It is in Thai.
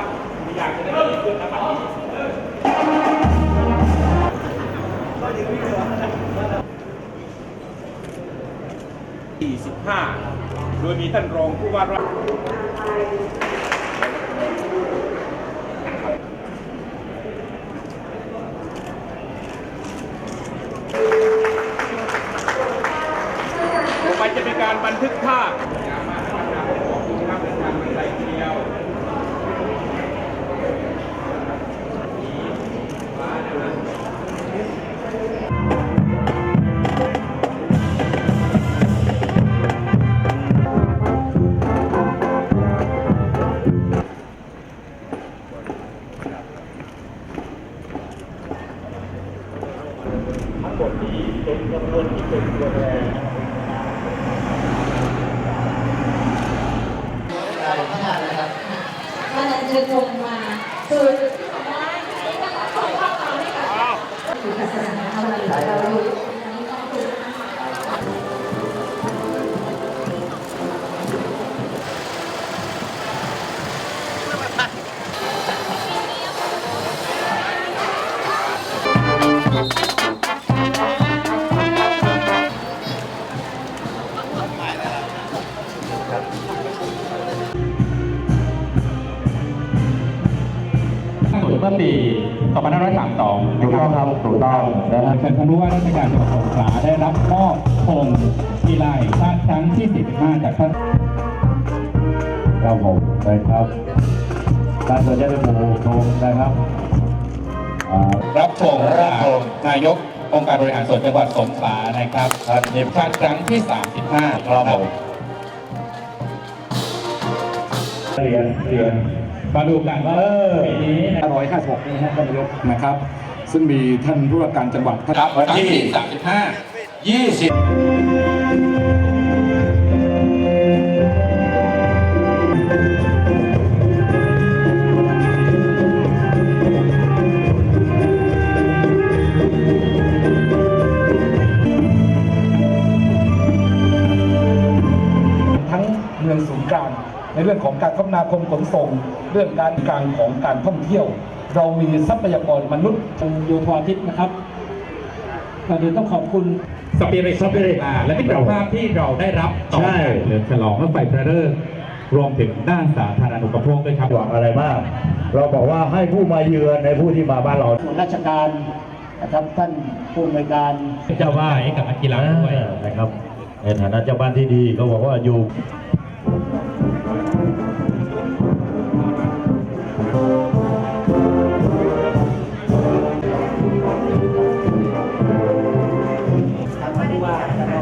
นะครับมีอยากจะได้ดีขึ้นนะครับที่15 โดยมีท่านรองผู้ว่าราชต่อไปจะเป็นการบันทึกภาพ ทั้งหมดนี้เป็นจำนวนที่เป็นตัวแทนวันนั้นเชิญชมมาคือคือศาสนาธรรมเรา อปี 2532ถูกต้องครับถูกต้องนะฮะเป็นท่านผู้ว่าราชการจังหวัดสงขลาได้รับมอบธงกีฬาแห่งชาติครั้งที่45จากท่านครับผมนะครับการสนใจในหมู่ชมนะครับอ่ารับธงรับธงนายกองค์การบริหารส่วนจังหวัดสงขลานะครับในชาติครั้งที่ 35 ครับผม เรียนเรียนมาดูกันว่าเออปีนี้นะ156นี่ฮะท่านนายกนะครับ ซึ่งมีท่านผู้ว่าการจังหวัดท่านครับครั้งที่35 20ทั้งเมืองศูนย์กลาง ในเรื่องของการคมนาคมขนส่ง เรื่องการกลางของการท่องเที่ยว เรามีทรัพยากรมนุษย์โยธวาทิตนะครับก่อนอื่นต้องขอบคุณสปิริต Spirit และมิตรภาพที่เราได้รับต่อใช่จากเฉลิมฉลองและไฟพระฤกษ์รวมถึงด้านสาธารณูปโภคด้วยครับหวังอะไรมากเราบอกว่าให้ผู้มาเยือนในผู้ที่มาบ้านเราส่วนราชการนะครับท่านผู้อำนวยการเจ้าว่าให้กับนักกีฬาด้วยนะครับในฐานะเจ้าบ้านที่ดีเขาบอกว่าอยู่ ทางผู้ว่าแล้วก็